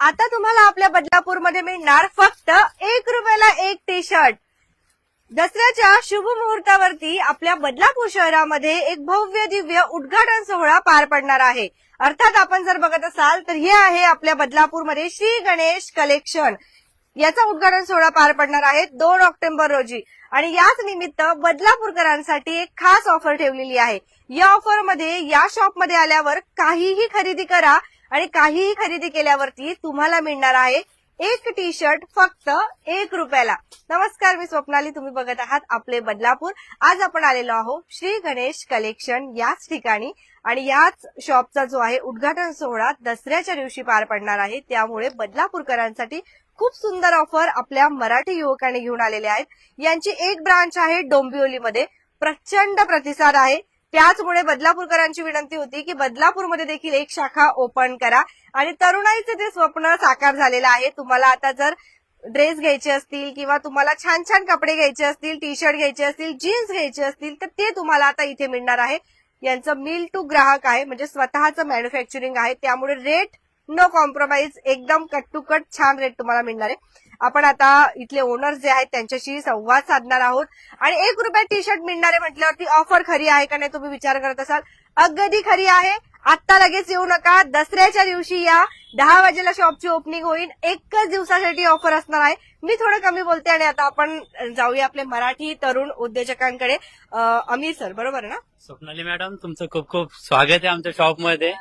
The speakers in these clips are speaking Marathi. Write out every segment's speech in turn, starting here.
आता तुम्हाला आपल्या बदलापूरमध्ये मिळणार फक्त एक रुपयाला एक टी शर्ट दसऱ्याच्या शुभ मुहूर्तावरती आपल्या बदलापूर शहरामध्ये एक भव्य दिव्य उद्घाटन सोहळा पार पडणार आहे. अर्थात आपण जर बघत असाल तर हे आहे आपल्या बदलापूरमध्ये श्री गणेश कलेक्शन याचा उद्घाटन सोहळा पार पडणार आहे दोन ऑक्टोबर रोजी. आणि याच निमित्त बदलापूरकरांसाठी एक खास ऑफर ठेवलेली आहे. या ऑफरमध्ये या शॉपमध्ये आल्यावर काहीही खरेदी करा आणि काहीही खरेदी केल्यावरती तुम्हाला मिळणार आहे एक टी शर्ट फक्त एक रुपयाला. नमस्कार मी स्वप्नाली. तुम्ही बघत आहात आपले बदलापूर. आज आपण आलेलो आहोत श्री गणेश कलेक्शन याच ठिकाणी. आणि याच शॉपचा जो आहे उद्घाटन सोहळा दसऱ्याच्या दिवशी पार पडणार आहे. त्यामुळे बदलापूरकरांसाठी खूप सुंदर ऑफर आपल्या मराठी युवकांनी घेऊन आलेले आहेत. यांची एक ब्रांच आहे डोंबिवलीमध्ये. प्रचंड प्रतिसाद आहे. त्याचमुळे बदलापूरकरांची विनंती होती की बदलापूरमध्ये देखील एक शाखा ओपन करा. आणि तरुणाईचे ते स्वप्न साकार झालेलं आहे तुम्हाला आता जर ड्रेस घ्यायचे असतील किंवा तुम्हाला छान छान कपडे घ्यायचे असतील टी शर्ट घ्यायचे असतील जीन्स घ्यायचे असतील तर ते तुम्हाला आता इथे मिळणार आहे. यांचं मिल टू ग्राहक आहे म्हणजे स्वतःचं मॅन्युफॅक्चरिंग आहे. त्यामुळे रेट नो कॉम्प्रोमाइज एकदम कट टू कट छान रेट तुम्हाला मिळणार आहे. आपण आता इथले ओनर जे आहेत त्यांच्याशी संवाद साधणार आहोत. आणि एक रुपयात टी शर्ट मिळणार आहे म्हटल्यावरती ऑफर खरी आहे का नाही तुम्ही विचार करत असाल? अगदी खरी आहे. आत्ता लगेच येऊ नका. दसऱ्याच्या दिवशी या. दहा वाजेला शॉपची ओपनिंग होईल. एकच दिवसासाठी ऑफर असणार आहे. मी थोडं कमी बोलते आणि आता आपण जाऊया आपले मराठी तरुण उद्योजकांकडे. अमीर सर बरोबर आहे ना? स्वप्नाली मॅडम तुमचं खूप खूप स्वागत आहे आमच्या शॉपमध्ये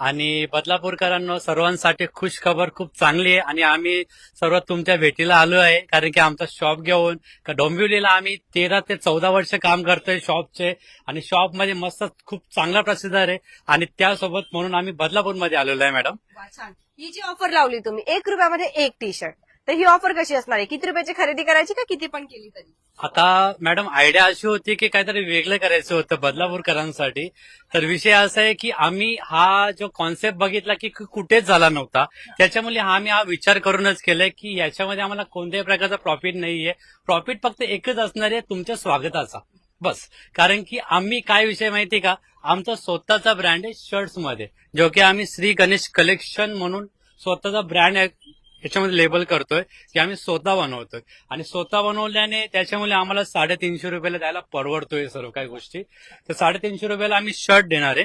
आणि बदलापूरकरांनो सर्वांसाठी खुश खबर खूप चांगली आहे. आणि आम्ही सर्व तुमच्या भेटीला आलो आहे. कारण की आमचा शॉप घेऊन डोंबिवलीला आम्ही तेरा ते चौदा वर्ष काम करतोय शॉपचे आणि शॉपमध्ये मस्त खूप चांगला प्रसिद्ध आहे. आणि त्यासोबत म्हणून आम्ही बदलापूरमध्ये आलेलो आहे मॅडम वा, छान. ही जी ऑफर लावली तुम्ही एक रुपयामध्ये एक टी शर्ट तर ही ऑफर कशी असणार आहे? किती रुपयाची खरेदी करायची का किती पण केली तरी? आता मॅडम आयडिया अशी होती की काहीतरी वेगळं करायचं होतं बदलापूरकरांसाठी. तर विषय असा आहे की आम्ही हा जो कॉन्सेप्ट बघितला की कुठेच झाला नव्हता. त्याच्यामुळे हा आम्ही हा विचार करूनच केलाय की याच्यामध्ये आम्हाला कोणत्याही प्रकारचा प्रॉफिट नाहीये. प्रॉफिट फक्त एकच असणार आहे तुमच्या स्वागताचा. बस. कारण की आम्ही काय विषय माहिती का? आमचा स्वतःचा ब्रँड आहे शर्ट्समध्ये जो की आम्ही श्री गणेश कलेक्शन म्हणून स्वतःचा ब्रँड याच्यामध्ये लेबल करतोय की आम्ही स्वतः बनवतोय. आणि स्वतः बनवल्याने त्याच्यामुळे आम्हाला साडेतीनशे रुपयाला द्यायला परवडतोय सर्व काही गोष्टी. तर साडेतीनशे रुपयाला आम्ही शर्ट देणार आहे.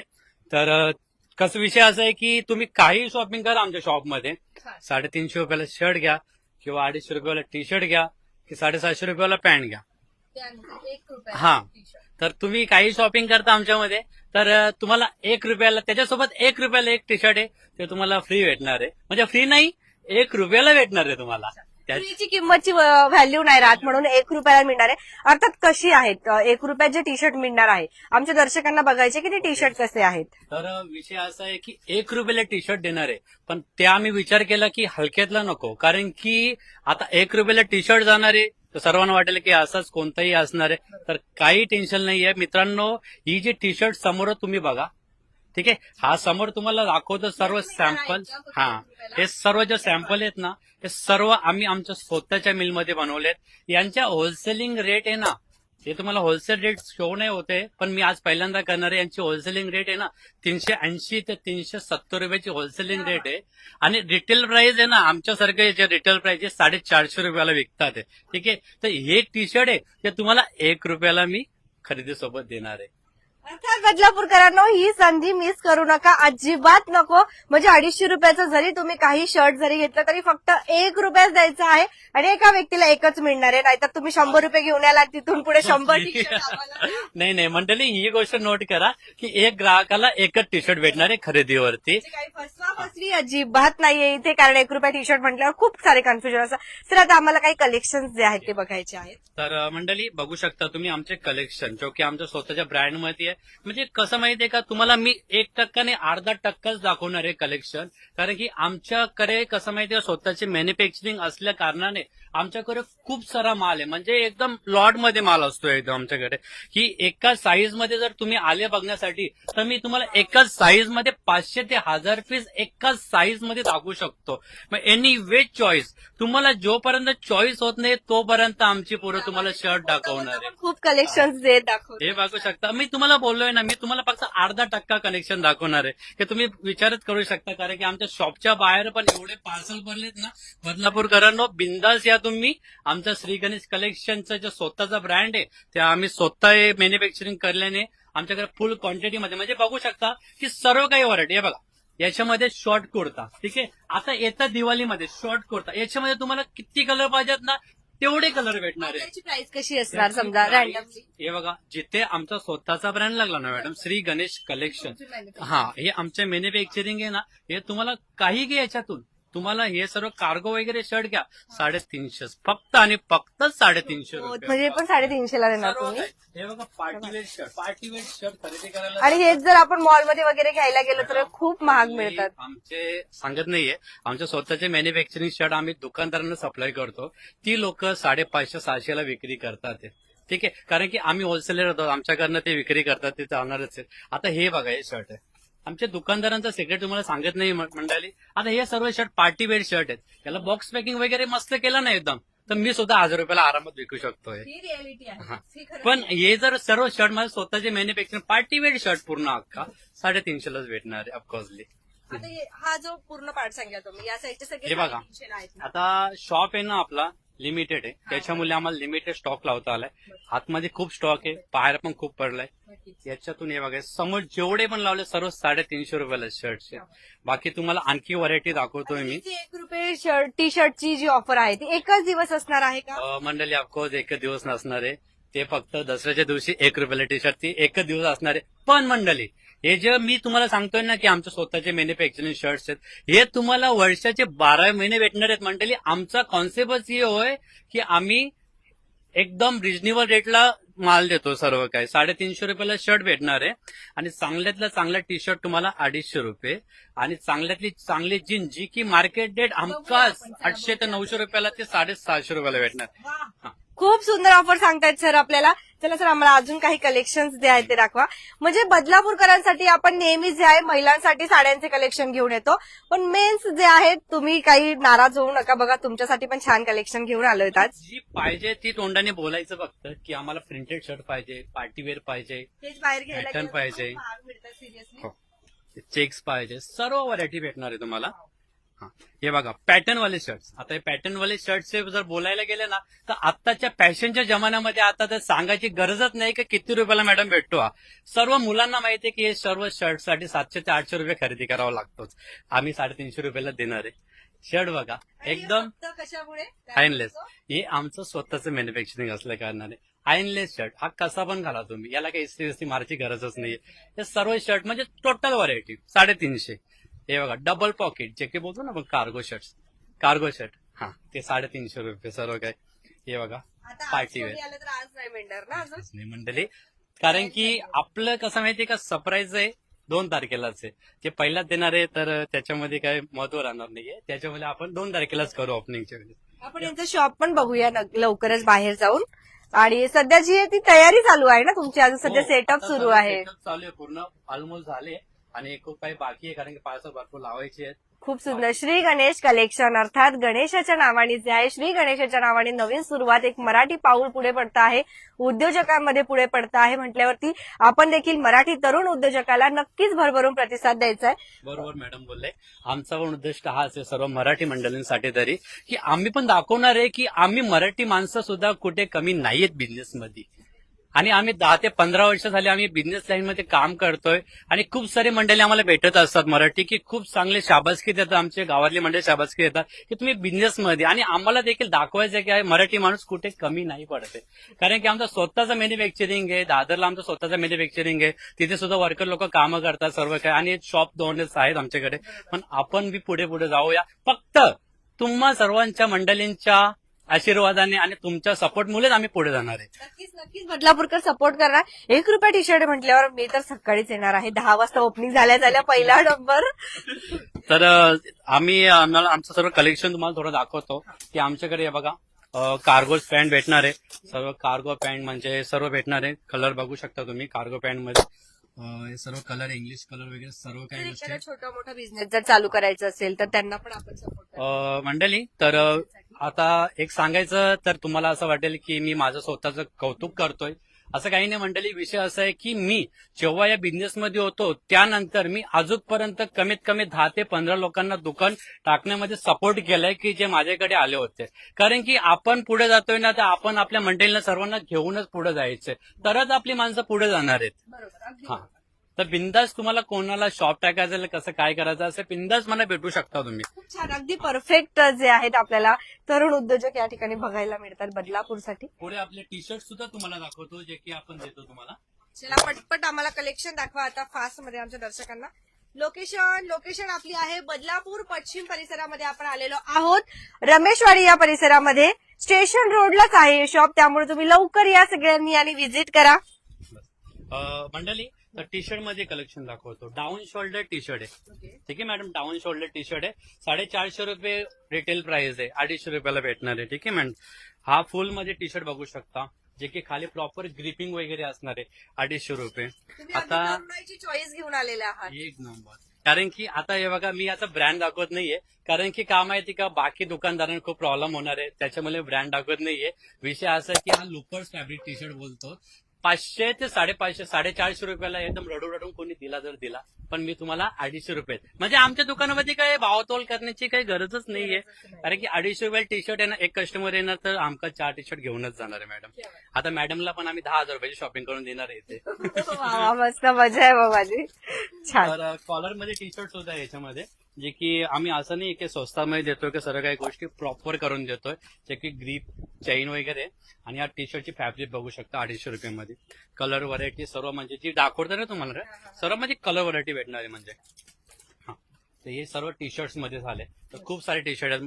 तर कसं विषय असा आहे की तुम्ही काही शॉपिंग करा आमच्या शॉपमध्ये साडेतीनशे रुपयाला शर्ट घ्या किंवा अडीचशे रुपयाला टी शर्ट घ्या की साडेसातशे रुपयाला पॅन्ट घ्या. हा. तर तुम्ही काही शॉपिंग करता आमच्यामध्ये तर तुम्हाला एक रुपयाला त्याच्यासोबत एक रुपयाला एक टी शर्ट आहे ते तुम्हाला फ्री भेटणार आहे. म्हणजे फ्री नाही एक रुपयाला भेटणार आहे तुम्हाला. त्या- फ्रीची किंमतची व्हॅल्यू नाही राहत म्हणून एक रुपयाला मिळणार आहे. अर्थात कशी आहेत? एक रुपयाचे टी शर्ट मिळणार आहे आमच्या दर्शकांना बघायचे की ते टी शर्ट कसे आहेत? तर विषय असा आहे की एक रुपयाला टी शर्ट देणार आहे. पण ते आम्ही विचार केला की हलक्यातला नको. कारण की आता एक रुपयाला टी शर्ट जाणार आहे तर सर्वांना वाटेल की असंच कोणताही असणार आहे. तर काही टेन्शन नाहीये. मित्रांनो ही जी टी शर्ट समोर तुम्ही बघा. ठीक आहे? हा समोर तुम्हाला दाखवतो सर्व सॅम्पल हा. हे सर्व जे सॅम्पल आहेत ना हे सर्व आम्ही आमच्या स्वतःच्या मिलमध्ये बनवलेत. यांच्या होलसेलिंग रेट आहे ना ते तुम्हाला होलसेल रेट शो नाही होते पण मी आज पहिल्यांदा करणार आहे. यांची होलसेलिंग रेट आहे ना तीनशे ऐंशी ते तीनशे सत्तर रुपयाची होलसेलिंग रेट आहे. आणि रिटेल प्राइस आहे ना आमच्यासारखे जे रिटेल प्राइस आहे साडेचारशे रुपयाला विकतात आहे. ठीक आहे? तर हे टी शर्ट आहे ते तुम्हाला एक रुपयाला मी खरेदीसोबत देणार आहे. अर्थात बदलापूरकरांनो ही संधी मिस करू नका अजिबात नको. म्हणजे अडीचशे रुपयाचं जरी तुम्ही काही शर्ट जरी घेतलं तरी फक्त एक रुपयाच द्यायचा आहे आणि एका व्यक्तीला एकच मिळणार आहे. नाहीतर तुम्ही शंभर रुपये घेऊन याला तिथून पुढे शंभर नाही नाही मंडळी ही गोष्ट नोट करा की एक ग्राहकाला एकच टी शर्ट भेटणार आहे खरेदीवरती. काही फसवा फसवी अजिबात नाहीये. इथे कारण एक रुपया टी शर्ट म्हटल्यावर खूप सारे कन्फ्युजन असतात. तर आता आम्हाला काही कलेक्शन जे आहेत ते बघायचे आहेत. तर मंडळी बघू शकता तुम्ही आमचे कलेक्शन जो की आमच्या स्वतःच्या ब्रँडमध्ये आहे म्हणजे कसं माहितीये का तुम्हाला मी एक टक्काने अर्धा टक्काच दाखवणार आहे कलेक्शन कारण की आमच्याकडे कसं माहितीये स्वतःचे मॅन्युफॅक्चरिंग असल्या कारणाने आमच्याकडे खूप सारा माल आहे. म्हणजे एकदम लॉटमध्ये माल असतो एकदम आमच्याकडे. की एका साईजमध्ये जर तुम्ही आले बघण्यासाठी तर मी तुम्हाला एकाच साईजमध्ये पाचशे ते हजार पीस एकाच साईजमध्ये दाखवू शकतो. मग एनी वे चॉईस तुम्हाला जोपर्यंत चॉईस होत नाही तोपर्यंत आमची पोरं तुम्हाला शर्ट दाखवणार आहे. खूप कलेक्शन जे दाखवतो हे बघू शकता. मी तुम्हाला बोललोय ना मी तुम्हाला फक्त अर्धा टक्का कनेक्शन दाखवणार आहे. हे तुम्ही विचारच करू शकता कारण की आमच्या शॉपच्या बाहेर पण एवढे पार्सल भरलेत ना बदलापूरकरांनो बिंदास या तुम्ही. आमच्या श्री गणेश कलेक्शनचा जो स्वतःचा ब्रँड आहे ते आम्ही स्वतः मॅन्युफॅक्चरिंग करल्याने आमच्याकडे फुल क्वांटिटीमध्ये म्हणजे बघू शकता की सर्व काही व्हरायटी आहे. बघा याच्यामध्ये शॉर्ट कुर्ता ठीक आहे? आता येतात दिवाळीमध्ये शॉर्ट कुर्ता. याच्यामध्ये तुम्हाला किती कलर पाहिजेत ना तेवढे कलर भेटणार आहे त्याची प्राइस कशी असणार समजा रॅन्डमली हे बघा जिथे आमचा स्वतःचा ब्रँड लागला ना मॅडम श्री गणेश कलेक्शन हा हे आमचे मॅन्युफॅक्चरिंग आहे ना हे तुम्हाला काही घ्या याच्यातून. तुम्हाला हे सर्व कार्गो वगैरे शर्ट घ्या. साडेतीनशे फक्त आणि फक्त साडेतीनशे रुपये. म्हणजे पण साडेतीनशेला देणार सर्व तुम्ही. काही. हे बघा पार्टीवेअर शर्ट पार्टीवेअर शर्ट खरेदी करायला आणि हेच जर आपण मॉलमध्ये वगैरे घ्यायला गेलो तर खूप महाग मिळतात. आमचे सांगत नाहीये. आमच्या स्वतःचे मॅन्युफॅक्चरिंग शर्ट आम्ही दुकानदारांना सप्लाय करतो. ती लोक साडेपाचशे सहाशेला विक्री करतात ते. ठीक आहे? कारण की आम्ही होलसेलर होतो. आमच्याकडनं ते विक्री करतात ते जाणारच आहे आता हे बघा हे शर्ट आहे. आमच्या दुकानदारांचं सिक्रेट तुम्हाला सांगत नाही मंडळी. आता हे सर्व शर्ट पार्टी वेअर शर्ट आहेत. याला बॉक्स पॅकिंग वगैरे मस्त केलं ना एकदम. तर मी सुद्धा हजार रुपयाला आरामात विकू शकतोय. पण हे जर सर्व शर्ट माझे स्वतःचे मॅन्युफॅक्चरिंग पार्टी वेअर शर्ट पूर्ण अख्खा साडेतीनशेलाच भेटणार आहे ऑफकोर्सली आता हे- जो पूर्ण पार्ट सांगा तुम्ही या साईडचे सगळे हे बघा. आता शॉप आहे ना आपला. लिमिटेड आहे. त्याच्यामुळे आम्हाला लिमिटेड स्टॉक लावता आलाय. आतमध्ये खूप स्टॉक आहे बाहेर पण खूप पडलाय. याच्यातून हे बघा समोर जेवढे पण लावले सर्व साडेतीनशे रुपयाला शर्टचे बाकी तुम्हाला आणखी व्हरायटी दाखवतोय मी. एक रुपये शर्ट टी शर्टची जी ऑफर आहे ती एकच दिवस असणार आहे का? मंडळी ऑफकोर्स एकच दिवस नसणार आहे. ते फक्त दसऱ्याच्या दिवशी एक रुपयाला टी शर्ट ती एकच दिवस असणार आहे. पण मंडळी हे जे मी तुम्हाला सांगतोय ना की आमचे स्वतःचे मॅन्युफॅक्चरिंग शर्ट्स आहेत हे तुम्हाला वर्षाचे बारा महिने भेटणार आहेत. मंडळी आमचा कॉन्सेप्टच हे होय की आम्ही एकदम रिजनेबल रेटला माल देतो सर्व काय साडेतीनशे रुपयाला शर्ट भेटणार आहे. आणि चांगल्यातला चांगला टी शर्ट तुम्हाला अडीचशे रुपये. आणि चांगल्यातली चांगली जीन जी की मार्केट रेट हमखास आठशे ते नऊशे रुपयाला ते साडेसहाशे रुपयाला भेटणार. हा. खूप सुंदर ऑफर सांगतायत सर आपल्याला. चला सर आम्हाला अजून काही कलेक्शन्स जे आहेत ते दाखवा. म्हणजे बदलापूरकरांसाठी आपण नेहमी जे आहे महिलांसाठी साड्यांचे कलेक्शन घेऊन येतो. पण मेन्स जे आहेत तुम्ही काही नाराज होऊ नका बघा. तुमच्यासाठी पण छान कलेक्शन घेऊन आलोय आज. जी पाहिजे ती तोंडाने बोलायचं फक्त की आम्हाला प्रिंटेड शर्ट पाहिजे पार्टीवेअर पाहिजे तेच बाहेर घ्यायला Pattern गेलं तर पाहिजे. सिरियसली हो. चेक्स पाहिजे. सर्व व्हरायटी भेटणार आहे तुम्हाला. हा. बघा पॅटर्न वाले शर्ट्स आता हे पॅटर्न वाले शर्टचे जर बोलायला गेले ना तर आत्ताच्या फॅशनच्या जमान्यामध्ये आता तर सांगायची गरजच नाही की किती रुपयाला मॅडम भेटतो हा. सर्व मुलांना माहिती आहे की हे सर्व शर्टसाठी सातशे ते आठशे रुपये खरेदी करावा लागतोच. आम्ही साडेतीनशे रुपयाला देणार आहे. शर्ट बघा एकदम कशामुळे? आयनलेस हे आमचं स्वतःचं मॅन्युफॅक्चरिंग असल्या कारणाने. आयनलेस शर्ट हा कसा पण घाला तुम्ही. याला काही इस्त्री इस्त्री मारायची गरजच नाहीये. हे सर्व शर्ट म्हणजे टोटल व्हरायटी साडेतीनशे. हे बघा डबल पॉकेट जे की बोलतो ना आपण कार्गो शर्ट कार्गो शर्ट हा. ते साडेतीनशे रुपये सर्व काय हे बघा आता आज पार्टी वेअर. आलं तर आज नाही मंडळी. कारण की आपलं कसं माहितीये का सरप्राईज आहे दोन तारखेलाच आहे. ते पहिलाच देणार आहे तर त्याच्यामध्ये काय महत्त्व राहणार नाहीये. त्याच्यामध्ये आपण दोन तारखेलाच करू ओपनिंगच्या वेळेस. आपण यांचं शॉप पण बघूया लवकरच बाहेर जाऊन. आणि सध्या जी आहे ती तयारी चालू आहे ना तुमची? अजून सध्या हो, सेटअप आता सुरू आहे. setup चालू आहे पूर्ण. ऑलमोस्ट झाले. आणि खूप काही बाकी आहे कारण की पार्सल भरपूर लावायचे आहेत. खूप सुंदर. श्री गणेश कलेक्शन अर्थात गणेशाच्या नावाने जे आहे श्री गणेशाच्या नावाने नवीन सुरुवात एक मराठी पाऊल पुढे पडतं आहे. उद्योजकांमध्ये पुढे पडतं आहे म्हटल्यावरती आपण देखील मराठी तरुण उद्योजकाला नक्कीच भरभरून प्रतिसाद द्यायचा आहे बरोबर मॅडम बोलले. आमचा पण उद्दिष्ट हाच आहे सर्व मराठी मंडळींसाठी तरी की आम्ही पण दाखवणार आहे की आम्ही मराठी माणसं सुद्धा कुठे कमी नाहीयेत बिझनेसमध्ये आणि आम्ही दहा ते पंधरा वर्ष झाले आम्ही बिझनेस लाईन मध्ये काम करतोय. आणि खूप सारे मंडळी आम्हाला भेटत असतात मराठी की खूप चांगले शाबासकी देतात. आमचे गावातले मंडळी शाबासकी देतात की तुम्ही बिझनेसमध्ये आणि आम्हाला देखील दाखवायचं आहे की मराठी माणूस कुठे कमी नाही पडते. कारण की आमचं स्वतःचं मॅन्युफॅक्चरिंग आहे दादरला आमचं स्वतःचं मॅन्युफॅक्चरिंग आहे. तिथे सुद्धा वर्कर लोक कामं करतात सर्व काही. आणि शॉप दोनच आहेत आमच्याकडे. पण आपण बी पुढे पुढे जाऊया. फक्त तुम्हा सर्वांच्या मंडळींच्या आशीर्वादाने आणि तुमच्या सपोर्टमुळेच आम्ही पुढे जाणार आहे. नक्कीच नक्कीच. बदलापूरकर सपोर्ट करणार. एक रुपया टी शर्ट म्हटल्यावर मी तर सकाळीच येणार आहे. दहा वाजता ओपनिंग झाल्या झाल्या पहिला नंबर तर आम्ही आम्हाला आमचं सर्व कलेक्शन तुम्हाला थोडं दाखवतो की आमच्याकडे हे बघा कार्गो पॅन्ट भेटणार आहे. सर्व कार्गो पॅन्ट म्हणजे सर्व भेटणार आहे. कलर बघू शकता तुम्ही कार्गो पॅन्टमध्ये. हे सर्व कलर इंग्लिश कलर वगैरे सर्व काही गोष्टी आहेत. छोटा मोठा बिझनेस जर चालू करायचा असेल तर त्यांना पण आपण सपोर्ट अ, मंडळी तर आता एक सांगायचं तर तुम्हाला असं वाटेल की मी माझं स्वतःचं कौतुक करतोय असं काही नाही मंडळी विषय असा आहे की मी जेव्हा या बिझनेसमध्ये होतो त्यानंतर मी अजूनपर्यंत कमीत कमी दहा ते पंधरा लोकांना दुकान टाकण्यामध्ये सपोर्ट केलाय की जे माझ्याकडे आले होते. कारण की आपण पुढे जातोय ना तर आपण आपल्या मंडळींना सर्वांना घेऊनच पुढे जायचंय. तरच आपली माणसं पुढे जाणार आहेत. हा. तर बिंदास तुम्हाला कोणाला शॉप टाकायचं कसं काय करायचं असं बिंदास मला भेटू शकता तुम्ही. खूप छान. अगदी परफेक्ट जे आहेत आपल्याला तरुण उद्योजक या ठिकाणी बघायला मिळतात बदलापूरसाठी. पुढे आपले टी शर्ट सुद्धा तुम्हाला दाखवतो जे की आपण देतो तुम्हाला. चला पटपट आम्हाला कलेक्शन दाखवा आता फास्टमध्ये आमच्या दर्शकांना. लोकेशन लोकेशन आपली आहे बदलापूर पश्चिम परिसरामध्ये आपण आलेलो आहोत. रमेशवाडी या परिसरामध्ये. स्टेशन रोडलाच आहे शॉप त्यामुळे तुम्ही लवकर या सगळ्यांनी आणि व्हिजिट करा. मंडळी तर टी शर्टमध्ये कलेक्शन दाखवतो. डाऊन शोल्डर टी शर्ट आहे ठीक आहे madam down shoulder T shirt आहे. साडेचारशे रुपये रिटेल प्राइस आहे. अडीचशे रुपयाला भेटणार आहे. ठीक आहे मॅडम हा फुलमध्ये टी शर्ट बघू शकता. जे की खाली प्रॉपर ग्रिपिंग वगैरे असणार आहे. अडीचशे रुपये. आता चॉईस घेऊन आलेले आहात. एक नंबर कारण की आता हे बघा मी आता ब्रँड दाखवत नाहीये. कारण की का माहिती का बाकी दुकानदारांना खूप प्रॉब्लेम होणार आहे. त्याच्यामुळे ब्रँड दाखवत नाहीये. विषय असा आहे की हा लुपर्स फॅब्रिक टी शर्ट बोलतो. पाचशे ते साडेपाचशे साडेचारशे रुपयाला एकदम रडू रडून कोणी दिला जर दिला पण मी तुम्हाला अडीचशे रुपये म्हणजे आमच्या दुकानामध्ये काही भावतोल करण्याची काही गरजच नाहीये. कारण की अडीचशे रुपयाला टी शर्ट ना एक कस्टमर येणार तर आमका चार टी शर्ट घेऊनच जाणार आहे मॅडम आता मॅडमला पण आम्ही दहा हजार रुपयाची शॉपिंग करून देणार आहे इथे. मस्त मजा आहे बाबा माझी. छान. तर कॉलरमध्ये टी शर्ट सुद्धा आहे याच्यामध्ये. जे की आम्ही असं नाही की स्वस्तामध्ये देतोय की सर्व काही गोष्टी प्रॉपर करून देतोय. जे की ग्रीप चैन वगैरे आणि या टी शर्टची फॅब्रिक बघू शकता अडीचशे रुपयामध्ये. कलर व्हरायटी सर्व म्हणजे जी दाखवतो ना तुम्हाला रे, सर्व म्हणजे कलर व्हरायटी भेटणार आहे म्हणजे. हा. तर हे सर्व टी शर्ट्समध्ये झाले. तर खूप सारे टी शर्ट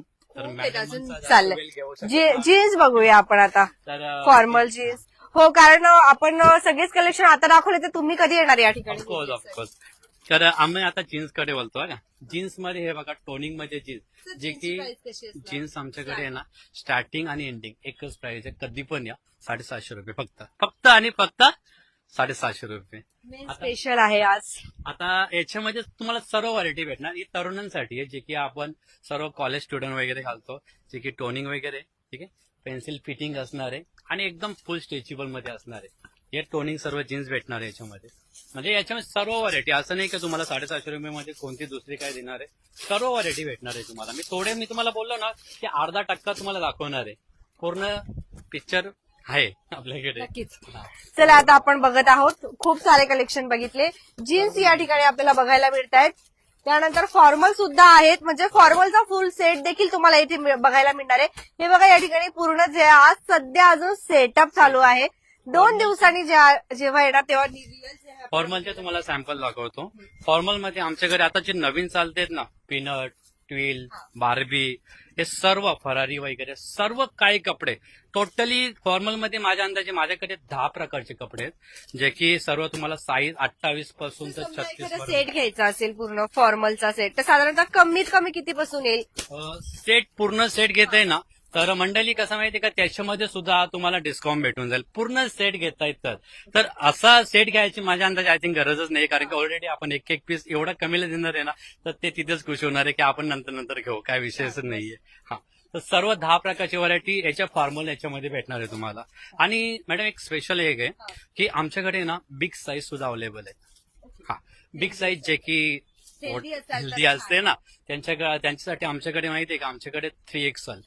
चाललंय. जीन्स बघूया आपण आता. फॉर्मल जीन्स हो कारण आपण सगळेच कलेक्शन आता दाखवले तर तुम्ही कधी येणार या ठिकाणी? ऑफकोर्स ऑफकोर्स तर आम्ही आता जीन्सकडे बोलतो बघा जीन्समध्ये हे बघा टोनिंगमध्ये जीन्स जे की जीन्स आमच्याकडे आहे ना स्टार्टिंग आणि एंडिंग एकच प्राइस आहे कधी पण या साडेसातशे रुपये फक्त. फक्त आणि फक्त साडेसहाशे रुपये. स्पेशल आहे आज. आता याच्यामध्ये तुम्हाला सर्व व्हरायटी भेटणार. ही तरुणांसाठी आहे जे की आपण सर्व कॉलेज स्टुडंट वगैरे घालतो जे की टोनिंग वगैरे ठीक आहे? पेन्सिल फिटिंग असणार आहे आणि एकदम फुल स्ट्रेचेबलमध्ये असणार आहे. हे टोनिंग सर्व जीन्स भेटणार आहे याच्यामध्ये. म्हणजे याच्यामध्ये सर्व व्हरायटी असं नाही की तुम्हाला साडेसातशे रुपये मध्ये कोणती दुसरी काय देणार आहे. सर्व व्हरायटी भेटणार आहे तुम्हाला. मी थोडे मी तुम्हाला बोललो ना की अर्धा टक्का तुम्हाला दाखवणार आहे. पूर्ण पिक्चर आहे आपल्याकडे. नक्कीच. चला आता आपण बघत आहोत. खूप सारे कलेक्शन बघितले. जीन्स या ठिकाणी आपल्याला बघायला मिळत आहेत त्यानंतर फॉर्मल सुद्धा आहेत. म्हणजे फॉर्मलचा फुल सेट देखील तुम्हाला इथे बघायला मिळणार आहे. हे बघा या ठिकाणी पूर्ण जे आज सध्या अजून सेटअप चालू आहे. दोन दिवसांनी जेव्हा येणार तेव्हा फॉर्मलचे तुम्हाला सॅम्पल दाखवतो. फॉर्मलमध्ये आमच्याकडे आता जे नवीन चालतेत ना पीनट ट्विल बार्बी हे सर्व फरारी वगैरे सर्व काही कपडे. टोटली फॉर्मलमध्ये माझ्या अंदाजे माझ्याकडे दहा प्रकारचे कपडे आहेत जे की सर्व तुम्हाला साईज अठ्ठावीसपासून तर छत्तीस सेट घ्यायचा असेल पूर्ण फॉर्मलचा सेट तर साधारणतः कमीत कमी किती पासून येईल सेट पूर्ण सेट घेत आहे ना तर मंडळी कसं माहिती का? त्याच्यामध्ये सुद्धा तुम्हाला डिस्काउंट भेटून जाईल. पूर्ण सेट घेता तर तर असा सेट घ्यायची माझ्या अंदाजे आय थिंक गरजच नाही. कारण की ऑलरेडी आपण एक एक पीस एवढा कमीला देणार आहे ना तर ते तिथेच खुश होणार आहे की आपण नंतर नंतर घेऊ. काय विषयच नाहीये. हा. तर सर्व दहा प्रकारची व्हरायटी याच्या फॉर्मल याच्यामध्ये भेटणार आहे तुम्हाला. आणि मॅडम एक स्पेशल एक आहे की आमच्याकडे ना बिग साईज सुद्धा अवेलेबल आहे. हा. बिग साईज जे की हेल्दी असते ना त्यांच्याकडे त्यांच्यासाठी आमच्याकडे माहिती आहे का? आमच्याकडे three XL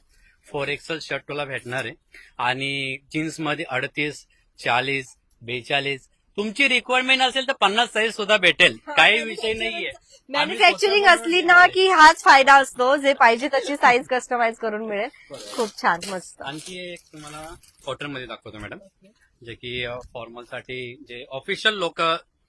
four XL shirt तुला भेटणार आहे. आणि जीन्समध्ये अडतीस चाळीस बेचाळीस. तुमची रिक्वायरमेंट असेल तर पन्नास साईज सुद्धा भेटेल. काही विषय नाहीये. मॅन्युफॅक्चरिंग असली ना की हाच फायदा असतो जे पाहिजे तशी साईज कस्टमाइज करून मिळेल. खूप छान मस्त. आणखी एक तुम्हाला कॉटनमध्ये दाखवतो मॅडम जे की फॉर्मलसाठी जे ऑफिशियल लोक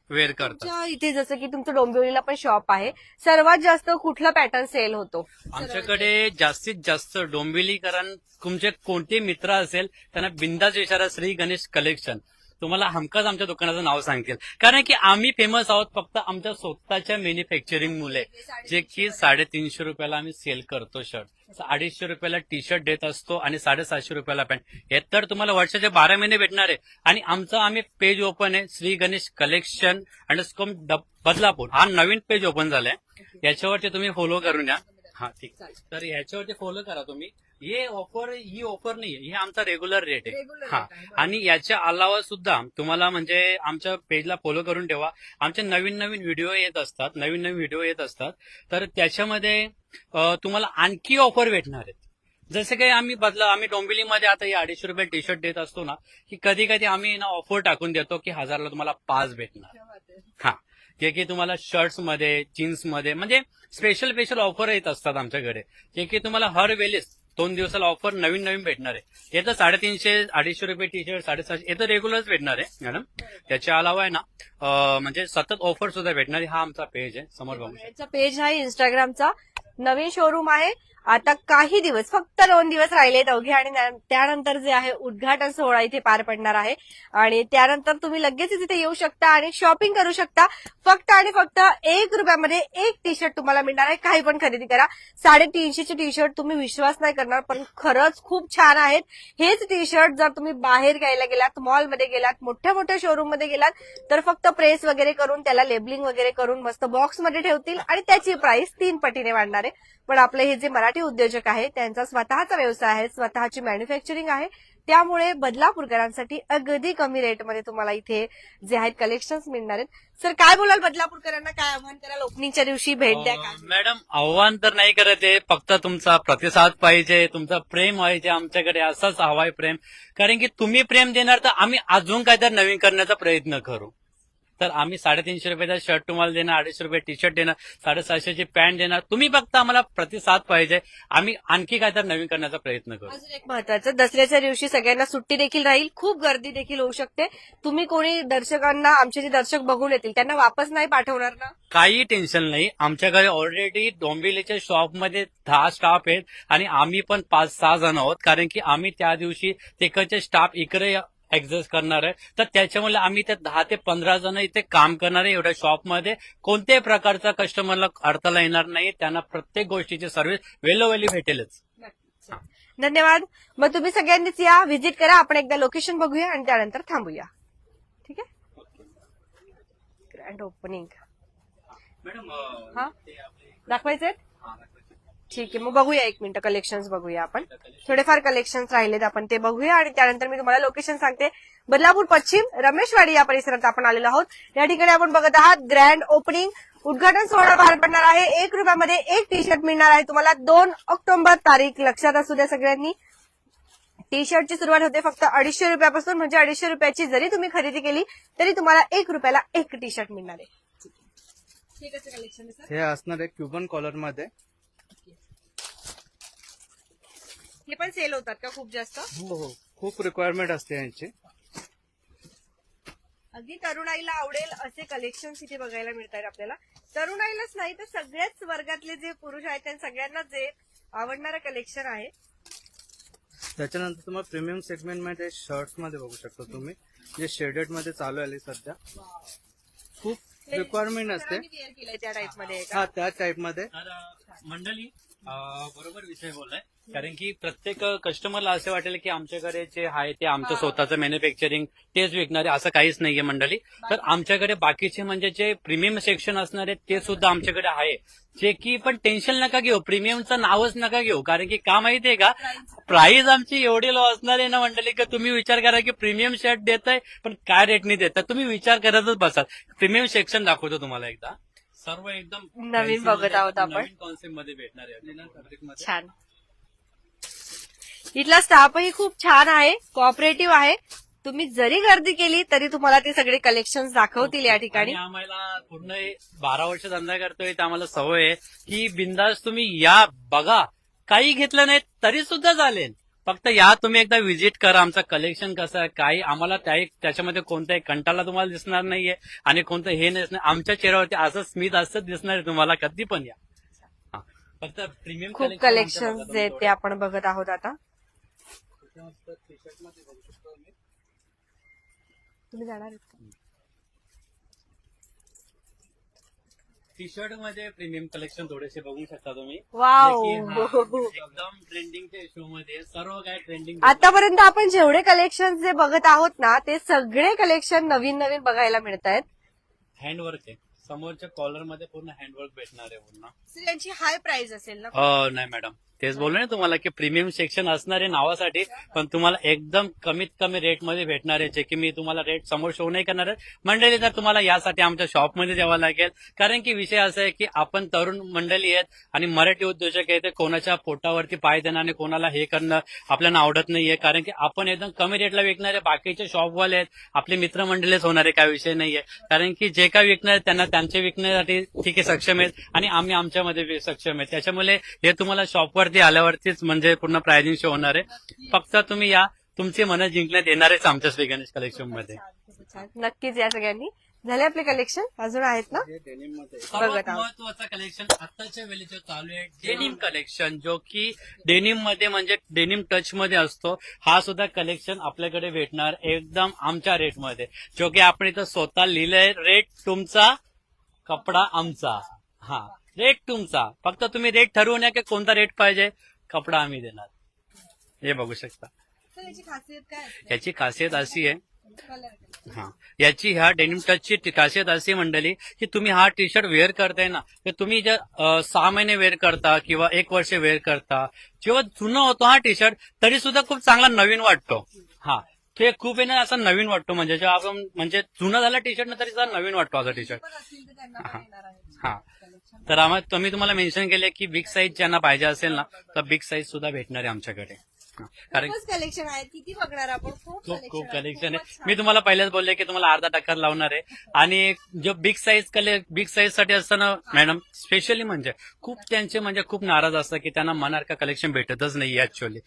वेअर करतात. तुमच्या इथे जसं की तुमचं डोंबिवलीला पण शॉप आहे. सर्वात जास्त कुठला पॅटर्न सेल होतो? आमच्याकडे जास्तीत जास्त डोंबिवलीकरण तुमचे कोणते मित्र असेल त्यांना बिंदास विचारा श्री गणेश कलेक्शन तुम्हाला हमखास आमच्या दुकानाचं नाव सांगतील. कारण की आम्ही फेमस आहोत फक्त आमच्या स्वतःच्या मॅन्युफॅक्चरिंग मुले. जे की साडेतीनशे रुपयाला आम्ही सेल करतो शर्ट अडीचशे रुपयाला टी शर्ट देत असतो आणि साडेसातशे रुपयाला पॅन्ट हे तर तुम्हाला वर्षाचे बारा महिने भेटणार. आहे आणि आमचं आम्ही पेज ओपन आहे श्री गणेश कलेक्शन अंडरस्कोम बदलापूर. हा नवीन पेज ओपन झालाय. याच्यावरती तुम्ही फॉलो करून या हा ठीक. तर ह्याच्यावरती फॉलो करा तुम्ही. हे ऑफर ही ऑफर नाही हे आमचा रेग्युलर रेट आहे. हा. आणि याच्या अलावा सुद्धा तुम्हाला म्हणजे आमच्या पेजला फॉलो करून ठेवा. आमचे नवीन नवीन व्हिडिओ येत असतात नवीन नवीन व्हिडिओ येत असतात. तर त्याच्यामध्ये तुम्हाला आणखी ऑफर भेटणार आहेत. जसं काही आम्ही बदला आम्ही डोंबिवलीमध्ये आता हे अडीचशे रुपये टी शर्ट देत असतो ना की कधी कधी आम्ही ना ऑफर टाकून देतो की हजारला तुम्हाला पाच भेटणार. हा. जे की तुम्हाला शर्ट्समध्ये जीन्समध्ये म्हणजे स्पेशल स्पेशल ऑफर येत असतात आमच्याकडे. जे की तुम्हाला हर वेळेस दोन दिवसाला ऑफर नवीन नवीन भेटणार आहे. हे तर साडेतीनशे अडीचशे रुपये टी शर्ट साडेसातशे हे तर रेग्युलरच भेटणार आहे मॅडम त्याच्या अलावा आहे ना म्हणजे सतत ऑफर सुद्धा भेटणार हा आमचा पेज आहे. समोर बघू पेज आहे इंस्टाग्रामचा नवीन शोरूम आहे. आता काही दिवस फक्त दोन दिवस राहिलेत अवघे आणि त्यानंतर जे आहे उद्घाटन सोहळा इथे पार पडणार आहे. आणि त्यानंतर तुम्ही लगेच तिथे येऊ शकता आणि शॉपिंग करू शकता. फक्त आणि फक्त एक रुपयामध्ये एक टी शर्ट तुम्हाला मिळणार आहे. काही पण खरेदी करा. साडेतीनशेचे टी शर्ट तुम्ही विश्वास नाही करणार पण खरंच खूप छान आहेत. हेच टी शर्ट जर तुम्ही बाहेर घ्यायला गेलात मॉलमध्ये गेलात मोठ्या मोठ्या शोरूममध्ये गेलात तर फक्त प्रेस वगैरे करून त्याला लेबलिंग वगैरे करून मस्त बॉक्समध्ये ठेवतील आणि त्याची प्राइस तीन पटीने वाढणार आहे. पण आपले हे जे मराठी उद्योजक आहे त्यांचा स्वतःचा व्यवसाय आहे स्वतःची मॅन्युफॅक्चरिंग आहे. त्यामुळे बदलापूरकरांसाठी अगदी कमी रेटमध्ये तुम्हाला इथे जे आहेत कलेक्शन्स मिळणार आहेत. सर काय बोलाल बदलापूरकरांना काय आव्हान कराल ओपनिंगच्या दिवशी भेट द्या का? मॅडम आव्हान तर नाही करत आहे. फक्त तुमचा प्रतिसाद पाहिजे तुमचा प्रेम पाहिजे आमच्याकडे असाच हवाय प्रेम. कारण की तुम्ही प्रेम देणार तर आम्ही अजून काहीतरी नवीन करण्याचा प्रयत्न करू. तर आम्ही साडेतीनशे रुपयाचा शर्ट तुम्हाला देणार अडीचशे रुपये टी शर्ट देणार साडेसहाशेची पॅन्ट देणार. तुम्ही फक्त आम्हाला प्रतिसाद पाहिजे. आम्ही आणखी काहीतरी नवीन करण्याचा प्रयत्न करू. अजून एक महत्वाचं दसऱ्याच्या दिवशी सगळ्यांना सुट्टी देखील राहील. खूप गर्दी देखील होऊ शकते. तुम्ही कोणी दर्शकांना आमचे जे दर्शक बघून येतील त्यांना वापस नाही पाठवणार ना? काही टेन्शन नाही. आमच्याकडे ऑलरेडी डोंबिवलीच्या शॉपमध्ये दहा स्टाफ आहेत आणि आम्ही पण पाच सहा जण आहोत. कारण की आम्ही त्या दिवशी तिकडचे स्टाफ इकडे ऍडजस्ट करणार आहे. तर त्याच्यामुळे आम्ही त्या दहा ते पंधरा जण इथे काम करणार आहे एवढ्या शॉपमध्ये कोणत्याही प्रकारचा कस्टमरला अडथळा येणार नाही. त्यांना प्रत्येक गोष्टीची सर्व्हिस वेलोवेली भेटेलच. धन्यवाद. मग तुम्ही सगळ्यांनीच या. व्हिजिट करा. आपण एकदा लोकेशन बघूया आणि त्यानंतर थांबूया. ठीक आहे? ग्रँड ओपनिंग मॅडम हा? दाखवायचे ठीक आहे मग बघूया एक मिनिट कलेक्शन बघूया आपण. थोडेफार कलेक्शन राहिलेत आपण ते बघूया आणि त्यानंतर मी तुम्हाला लोकेशन सांगते. बदलापूर पश्चिम रमेशवाडी या परिसरात आपण आलेलो आहोत. या ठिकाणी आपण बघत आहात ग्रँड ओपनिंग उद्घाटन सोहळा पार पडणार आहे. एक रुपयामध्ये एक टी शर्ट मिळणार आहे तुम्हाला. दोन ऑक्टोबर तारीख लक्षात असू द्या सगळ्यांनी. टी शर्टची सुरुवात होते फक्त अडीचशे रुपयापासून म्हणजे अडीचशे रुपयाची जरी तुम्ही खरेदी केली तरी तुम्हाला एक रुपयाला एक टी शर्ट मिळणार आहे. हे असणार आहे क्युबन कॉलरमध्ये हे पण सेल होतात का खूप जास्त? हो हो. खूप रिक्वायरमेंट असते यांची. अगदी तरुणाईला आवडेल असे कलेक्शन इथे बघायला मिळतात आपल्याला. तरुणाईलाच नाही तर सगळ्याच वर्गातले जे पुरुष आहेत त्या सगळ्यांना जे आवडणारं कलेक्शन आहे. त्याच्यानंतर तुम्हाला प्रीमियम सेगमेंटमध्ये शर्ट्समध्ये बघू शकता तुम्ही. जे शेडेडमध्ये चालू आले सध्या. खूप रिक्वायरमेंट असते. त्या टाईपमध्ये आहे का? हा त्या टाइपमध्ये. मंडळी बरोबर विषय बोललाय. कारण की प्रत्येक कस्टमरला असं वाटेल की आमच्याकडे जे आहे ते आमचं स्वतःचं मॅन्युफॅक्चरिंग तेच विकणार आहे असं काहीच नाहीये मंडळी. तर आमच्याकडे बाकीचे म्हणजे जे प्रीमियम सेक्शन असणार आहे ते सुद्धा आमच्याकडे आहे. जे की पण टेन्शन नका घेऊ प्रीमियमचं नावच नका घेऊ. कारण की का माहितीये का? प्राइस आमची एवढी लो असणार आहे ना मंडळी की तुम्ही विचार करा की प्रीमियम शर्ट देत पण काय रेटने देत तुम्ही विचार करतच बसाल. प्रीमियम सेक्शन दाखवतो तुम्हाला एकदा. सर्व एकदम नवीन बघत आहोत आपण. कॉन्सेप्टमध्ये भेटणार आहे. fabric मध्ये. छान. इथला स्टाफही खूप छान आहे कॉपरेटिव्ह आहे. तुम्ही जरी गर्दी केली तरी तुम्हाला ते सगळे कलेक्शन दाखवतील या ठिकाणी. आम्हाला पूर्ण बारा वर्ष धंदा करतोय तर आम्हाला सवय आहे की बिंदास तुम्ही या बघा. काही घेतलं नाही तरी सुद्धा चालेल. फक्त या तुम्ही एकदा व्हिजिट करा आमचं कलेक्शन कसं आहे काही आम्हाला त्या त्याच्यामध्ये कोणताही कंटाला तुम्हाला दिसणार नाहीये आणि कोणतं हे दिसणार. आमच्या चेहऱ्यावरती असं स्मित असं दिसणार आहे तुम्हाला कधी पण या. फक्त प्रीमियम खूप कलेक्शन जे ते आपण बघत आहोत आता. तुम्ही जाणार आहेत का? टी शर्टमध्ये प्रीमियम कलेक्शन थोडेसे बघू शकता तुम्ही. वाव. जे की, हा, एकदम ट्रेंडिंगच्या शो मध्ये सर्व काय ट्रेंडिंग आतापर्यंत आपण जेवढे कलेक्शन जे बघत आहोत ना ते सगळे कलेक्शन नवीन नवीन बघायला मिळत आहेत हँडवर्क आहे. समोरच्या कॉलरमध्ये पूर्ण हँडवर्क भेटणार आहे पूर्ण. सर यांची हाय प्राइस असेल ना? अ, नाही मॅडम तेच बोललो ना तुम्हाला की प्रीमियम सेक्शन असणार आहे नावासाठी पण तुम्हाला एकदम कमीत कमी रेटमध्ये भेटणार आहे. जे की मी तुम्हाला रेट समोर शो नाही करणार आहे. मंडळी तर तुम्हाला यासाठी आमच्या शॉपमध्ये यावं लागेल कारण की विषय असा आहे की आपण तरुण मंडळी आहेत आणि मराठी उद्योजक आहेत ते कोणाच्या पोटावरती पाय देणं आणि कोणाला हे करणं आपल्याला आवडत नाहीये. कारण की आपण एकदम कमी रेटला विकणारे बाकीचे शॉपवाले आहेत. आपले मित्रमंडळीच होणारे काय विषय नाहीये. कारण की जे काय विकणार त्यांना त्यांचे विकण्यासाठी ठीक आहे सक्षम आहेत आणि आम्ही आमच्यामध्ये सक्षम आहेत. त्याच्यामुळे हे तुम्हाला शॉपवरती आल्यावरतीच म्हणजे पूर्ण प्राइजिंग शो होणार आहे. फक्त तुम्ही या तुमची मनं जिंकण्यात येणारच आमच्या श्री गणेश कलेक्शनमध्ये. नक्कीच या सगळ्यांनी. झाले आपले कलेक्शन अजून आहेत ना? सर्वात. महत्वाचं कलेक्शन आताच्या वेळेचं चालू आहे डेनिम कलेक्शन जो की डेनिममध्ये म्हणजे डेनिम टच मध्ये असतो हा सुद्धा कलेक्शन आपल्याकडे भेटणार एकदम आमच्या रेटमध्ये. जो की आपण इथं स्वतः लिहिलंय रेट तुमचा कपडा आमचा. हा. रेट तुमचा. फक्त तुम्ही रेट ठरवून या की कोणता रेट पाहिजे कपडा आम्ही देणार. हे बघू शकता. सर याची खासियत काय असते? याची खासियत अशी आहे. Colour. हा. याची ह्या डेनिम टचची टी- खासियत अशी मंडळी की तुम्ही हा टी शर्ट वेअर करताय ना तर तुम्ही जर अ, सहा महिने वेअर करता किंवा एक वर्ष वेअर करता जेव्हा जुनं होतो हा टी शर्ट तरी सुद्धा खूप चांगला नवीन वाटतो. हा. ते खूप आहे ना असा नवीन वाटतो. म्हणजे जेव्हा आपण म्हणजे जुना झाला टी शर्ट ना तरी नवीन वाटतो असा टी शर्ट. हा. तर आम्हाला तुम्ही तुम्हाला मेन्शन केले की बिग साईज ज्यांना पाहिजे असेल ना तर बिग साईज सुद्धा भेटणार आहे आमच्याकडे. कारण कलेक्शन आहे. किती बघणार आपण? खूप खूप कलेक्शन आहे. मी तुम्हाला पहिलेच बोलले की तुम्हाला अर्धा टक्का लावणार आहे. आणि जो बिग साईज कले बिग साईजसाठी असताना मॅडम स्पेशली म्हणजे खूप त्यांचे म्हणजे खूप नाराज असतं की त्यांना मनारखा कलेक्शन भेटतच नाही ऍक्च्युअली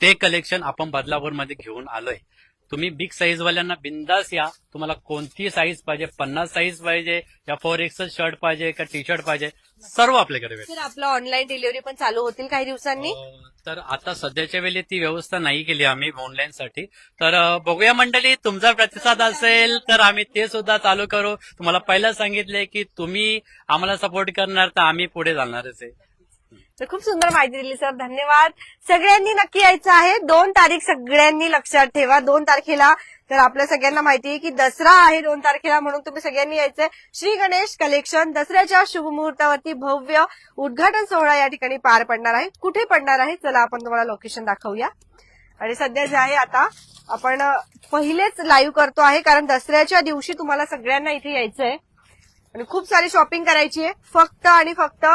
ते कलेक्शन आपण बदलापूरमध्ये घेऊन आलोय. तुम्ही बिग साईज वाल्यांना बिंदास या. तुम्हाला कोणती साईज पाहिजे? पन्नास साईज पाहिजे या फोर एक्सल शर्ट पाहिजे का टी शर्ट पाहिजे? सर्व आपल्याकडे भेटेल. सर आपलं ऑनलाईन डिलिव्हरी पण चालू होतील काही दिवसांनी? अं, तर आता सध्याच्या वेळी ती व्यवस्था नाही केली आम्ही ऑनलाईन साठी. तर अं, बघूया मंडळी तुमचा प्रतिसाद असेल तर आम्ही ते सुद्धा चालू करू. तुम्हाला पहिलं सांगितले की तुम्ही आम्हाला सपोर्ट करणार तर आम्ही पुढे जाणारच आहे. तर खूप सुंदर माहिती दिली सर धन्यवाद. सगळ्यांनी नक्की यायचं आहे. दोन तारीख सगळ्यांनी लक्षात ठेवा. दोन तारखेला तर आपल्या सगळ्यांना माहिती आहे की दसरा आहे दोन तारखेला म्हणून तुम्ही सगळ्यांनी यायचंय. श्री गणेश कलेक्शन दसऱ्याच्या शुभ मुहूर्तावरती भव्य उद्घाटन सोहळा या ठिकाणी पार पडणार आहे. कुठे पडणार आहे? चला आपण तुम्हाला लोकेशन दाखवूया. आणि सध्या जे आहे आता आपण पहिलेच लाईव्ह करतो आहे कारण दसऱ्याच्या दिवशी तुम्हाला सगळ्यांना इथे यायचंय. आणि खूप सारी शॉपिंग करायची आहे. फक्त आणि फक्त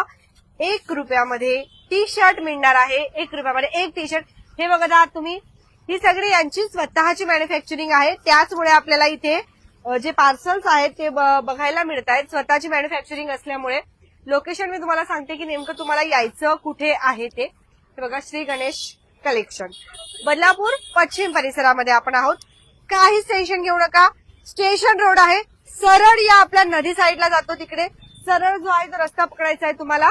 एक रुपयामध्ये टी शर्ट मिळणार आहे. एक रुपयामध्ये एक टी शर्ट हे बघत आहात तुम्ही. ही सगळी यांची स्वतःची मॅन्युफॅक्चरिंग आहे. त्याचमुळे आपल्याला इथे जे पार्सल्स आहेत ते ब- बघायला मिळत आहेत स्वतःची मॅन्युफॅक्चरिंग असल्यामुळे. लोकेशन मी तुम्हाला सांगते की नेमकं तुम्हाला यायचं कुठे आहे ते. बघा श्री गणेश कलेक्शन बदलापूर पश्चिम परिसरामध्ये आपण आहोत. काही स्टेशन घेऊ नका. स्टेशन रोड आहे. सरळ या आपल्या नदी साईडला जातो तिकडे. सरळ जो आहे तो रस्ता पकडायचा आहे तुम्हाला.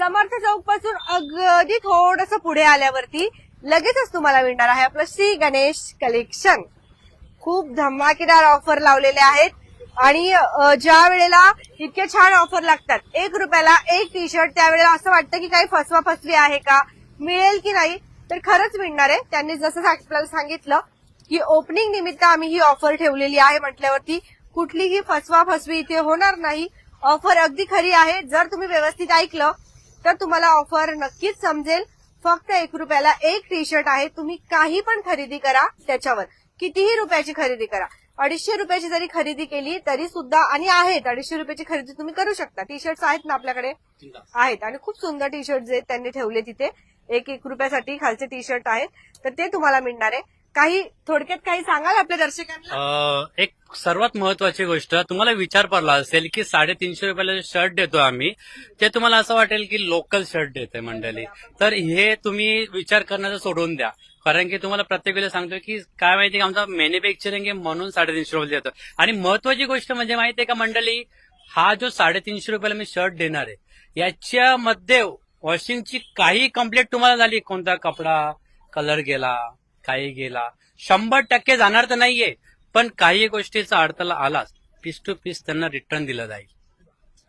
समर्थ चौकपासून अगदी थोडस पुढे आल्यावरती लगेचच तुम्हाला मिळणार आहे आपलं श्री गणेश कलेक्शन खूप धमाकेदार ऑफर लावलेले आहेत. आणि ज्या वेळेला इतके छान ऑफर लागतात एक रुपयाला एक टी शर्ट त्यावेळेला असं वाटतं की काही फसवा फसवी आहे का मिळेल की नाही तर खरंच मिळणार आहे. त्यांनी जसं आपल्याला सांगितलं की ओपनिंग निमित्त आम्ही ही ऑफर ठेवलेली आहे म्हटल्यावरती कुठलीही फसवा फसवी इथे होणार नाही. ऑफर अगदी खरी आहे. जर तुम्ही व्यवस्थित ऐकलं तर तुम्हाला ऑफर नक्कीच समजेल. फक्त एक रुपयाला एक टी शर्ट आहे. तुम्ही काही पण खरेदी करा त्याच्यावर. कितीही रुपयाची खरेदी करा. अडीचशे रुपयाची जरी खरेदी केली तरी सुद्धा आणि आहेत. अडीचशे रुपयाची खरेदी तुम्ही करू शकता. टी शर्ट्स आहेत ना आपल्याकडे? आहेत. आणि खूप सुंदर टी शर्ट जे त्यांनी ठेवले तिथे. एक एक रुपयासाठी खालचे टी शर्ट आहेत. तर ते तुम्हाला मिळणार आहे. काही थोडक्यात काही सांगाल आपल्या दर्शकांना? एक सर्वात महत्वाची गोष्ट तुम्हाला विचार पडला असेल की साडेतीनशे रुपयाला जे शर्ट देतो आम्ही ते तुम्हाला असं वाटेल की लोकल शर्ट देते मंडळी. तर हे तुम्ही विचार करण्याचं सोडून द्या. कारण की तुम्हाला प्रत्येक वेळेला सांगतोय की काय माहिती का आमचा मॅन्युफॅक्चरिंग आहे म्हणून साडेतीनशे रुपये देतो आणि महत्वाची गोष्ट म्हणजे माहितीये का मंडळी हा जो साडेतीनशे रुपयाला मी शर्ट देणार आहे याच्यामध्ये वॉशिंगची काही कंप्लेंट तुम्हाला झाली. कोणता कपडा कलर गेला काही गेला. शंभर टक्के जाणार तर नाहीये पण काही गोष्टीचा अडथळा आलाच. पीस टू पीस त्यांना रिटर्न दिलं जाईल.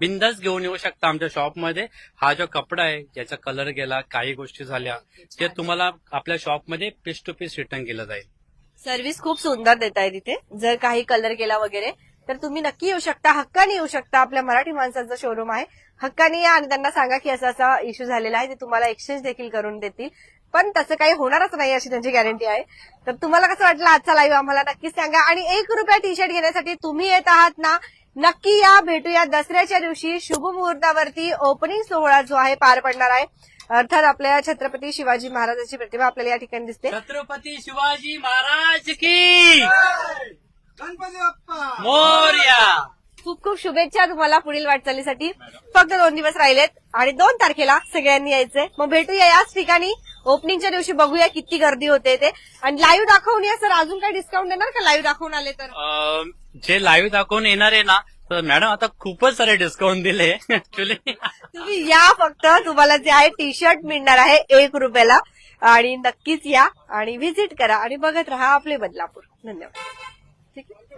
बिंदास घेऊन येऊ शकता आमच्या शॉपमध्ये हा जो कपडा आहे ज्याचा कलर गेला काही गोष्टी झाल्या ते तुम्हाला आपल्या शॉपमध्ये पीस टू पीस रिटर्न केलं जाईल. सर्व्हिस खूप सुंदर देत आहे तिथे. जर काही कलर केला वगैरे तर तुम्ही नक्की येऊ शकता. हक्काने येऊ शकता आपल्या मराठी माणसाचं शोरूम आहे. हक्काने या आणि त्यांना सांगा की असा असा इश्यू झालेला आहे. ते तुम्हाला एक्सचेंज देखील करून देतील. पण तसं काही होणारच नाही अशी त्यांची गॅरंटी आहे. तर तुम्हाला कसं वाटलं आजचा लाईव्ह आम्हाला नक्कीच सांगा. आणि एक रुपया टी शर्ट घेण्यासाठी तुम्ही येत आहात ना नक्की या भेटूया दसऱ्याच्या दिवशी शुभ मुहूर्तावरती ओपनिंग सोहळा जो आहे पार पडणार आहे. अर्थात आपल्या छत्रपती शिवाजी महाराजांची प्रतिमा आपल्याला या ठिकाणी दिसते. छत्रपती शिवाजी महाराज की गणपती बाप्पा! मोर्या! खूप खूप शुभेच्छा तुम्हाला पुढील वाटचालीसाठी. फक्त दोन दिवस राहिलेत आणि दोन तारखेला सगळ्यांनी यायचंय. मग भेटूया याच ठिकाणी. ओपनिंगच्या दिवशी बघूया किती गर्दी होते ते. आणि लाईव्ह दाखवून या सर. अजून काही डिस्काउंट देणार का? लाईव्ह दाखवून आले तर? अं, जे लाईव्ह दाखवून येणार आहे ना तर मॅडम आता खूपच सारे डिस्काउंट दिले. ऍक्च्युली तुम्ही या फक्त. तुम्हाला जे आहे टी शर्ट मिळणार आहे एक रुपयाला. आणि नक्कीच या. आणि व्हिजिट करा. आणि बघत राहा आपले बदलापूर. धन्यवाद. ठीक आहे?